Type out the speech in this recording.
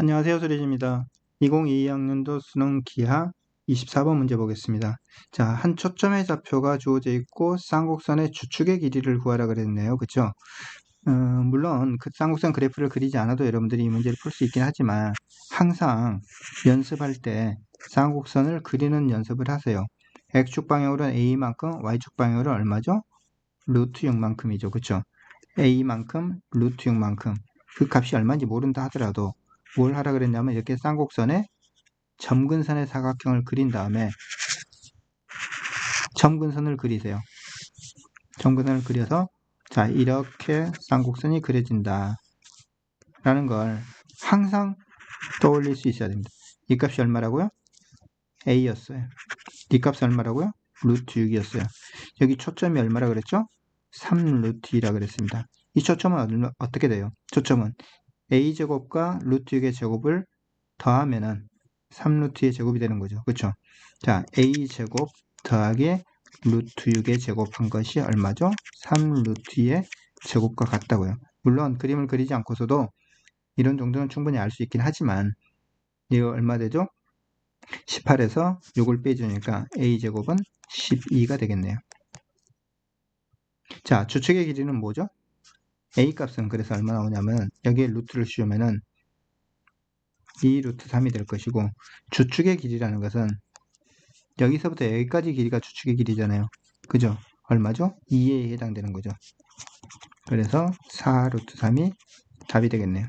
안녕하세요. 수리입니다 2022학년도 수능 기하 24번 문제 보겠습니다. 자, 한 초점의 좌표가 주어져 있고 쌍곡선의 주축의 길이를 구하라 그랬네요. 그쵸? 어, 물론 그 쌍곡선 그래프를 그리지 않아도 여러분들이 이 문제를 풀 수 있긴 하지만 항상 연습할 때 쌍곡선을 그리는 연습을 하세요. X축 방향으로는 A만큼, Y축 방향으로는 얼마죠? 루트 6만큼이죠. 그쵸? A만큼, 루트 6만큼. 그 값이 얼마인지 모른다 하더라도 뭘 하라 그랬냐면 이렇게 쌍곡선에 점근선의 사각형을 그린 다음에 점근선을 그리세요. 점근선을 그려서 자 이렇게 쌍곡선이 그려진다 라는 걸 항상 떠올릴 수 있어야 됩니다. 이 값이 얼마라고요? A였어요. 이 값이 얼마라고요? 루트 6이었어요. 여기 초점이 얼마라 그랬죠? 3루트 2라 그랬습니다. 이 초점은 어떻게 돼요? 초점은 a제곱과 루트 6의 제곱을 더하면은 3루트의 제곱이 되는 거죠. 그렇죠? 자, a제곱 더하기 루트 6의 제곱한 것이 얼마죠? 3루트의 제곱과 같다고요. 물론 그림을 그리지 않고서도 이런 정도는 충분히 알 수 있긴 하지만 이거 얼마 되죠? 18에서 6을 빼주니까 a제곱은 12가 되겠네요. 자, 주축의 길이는 뭐죠? A 값은 그래서 얼마 나오냐면 여기에 루트를 씌우면은 2 루트 3이 될 것이고 주축의 길이라는 것은 여기서부터 여기까지 길이가 주축의 길이잖아요. 그죠? 얼마죠? 2에 해당되는 거죠. 그래서 4 루트 3이 답이 되겠네요.